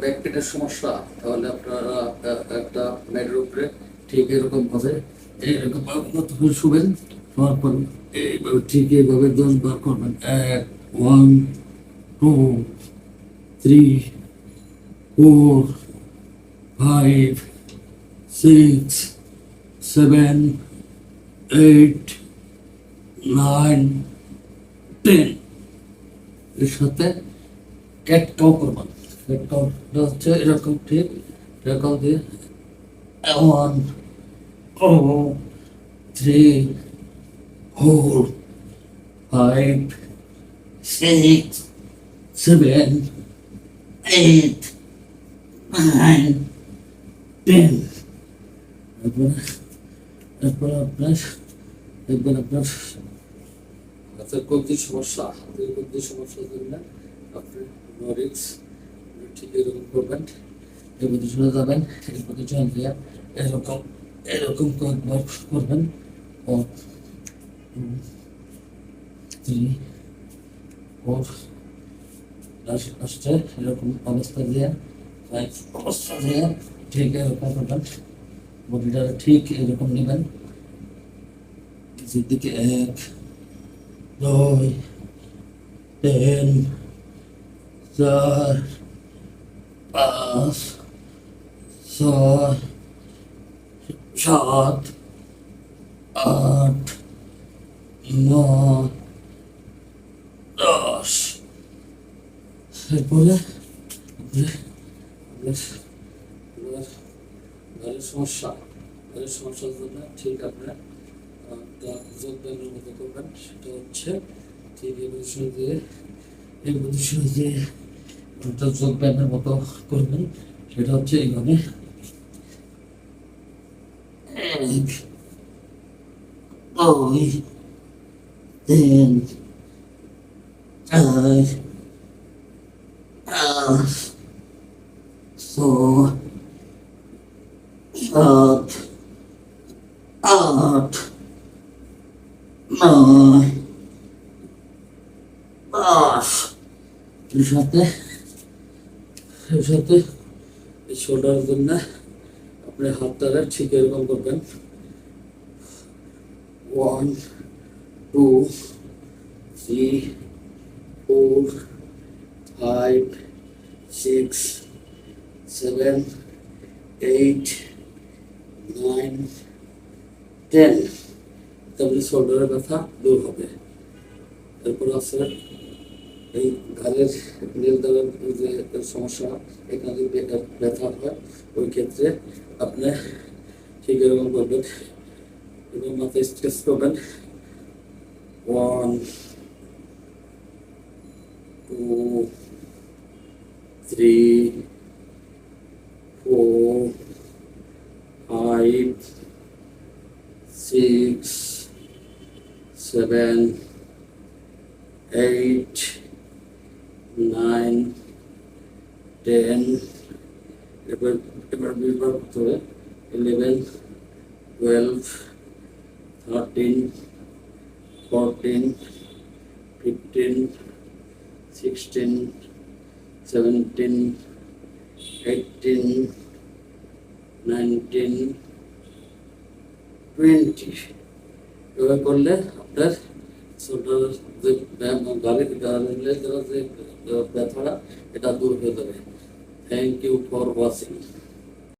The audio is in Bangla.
ব্যাক পেনের সমস্যা, তাহলে আপনারা একটা ম্যাটের উপরে ঠিক এরকম ভাবে এরকম ভাবে শুবেন শোয়ার এইভাবে ঠিক এইভাবে দশ বার করবেন। এক one two three four five six seven eight nine ten এর সাথে ক্যাট কাউ করবেন। ক্যাট কাউটা হচ্ছে এরকম ঠিক এরকম দিয়ে one two three four five six seven eight nine ten তারপরে তারপরে আপনার এরপর আপনার হাতের কবজির সমস্যা হাতের কবজির সমস্যার জন্য আপনি নরিক্স এরকম করবেন কয়েকবার করবেন। আসছে এরকম অবস্থা দিয়ে অবস্থা দিয়ে ঠিক এরকম করবেন। বডিটা ঠিক এরকম নেবেন। যেদিকে এক, দুই, তিন, চার পাঁচ ছয় সাত আট নয় দশ এরপরে ঘরের সমস্যা ঘরের সমস্যার জন্য ঠিক আপনার যোগ ব্যায়ামের মতো করবেন সেটা হচ্ছে ঠিক এই পজিশন দিয়ে এই দিয়ে ওটা যোগ ব্যায়ামের মতো করবেন সেটা হচ্ছে এইভাবে এক দুই সাত আট নয় দশ এর সাথে সাথে এই শোল্ডারের জন্য আপনি হাতটারে ঠিক এরকম করবেন। One two three four five six seven eight nine ten তাহলে শোল্ডারের ব্যথা দূর হবে। এরপর আছে এই ঘাড়ের নীল দ্বারা সমস্যা এখানে যদি ব্যথা হয় ওই ক্ষেত্রে আপনি ঠিক এরকম করবেন এবং মাথায় স্ট্রেস করবেন। One two three four five six seven eight, nine, ten, এবার এবার বিভাগ ধরে eleven twelve thirteen fourteen fifteen sixteen seventeen eighteen nineteen twenty এভাবে করলে আপনার শোল্ডার যে গাড়ির গাড়ির যে ব্যথাটা এটা দূর হয়ে যাবে। Thank you for watching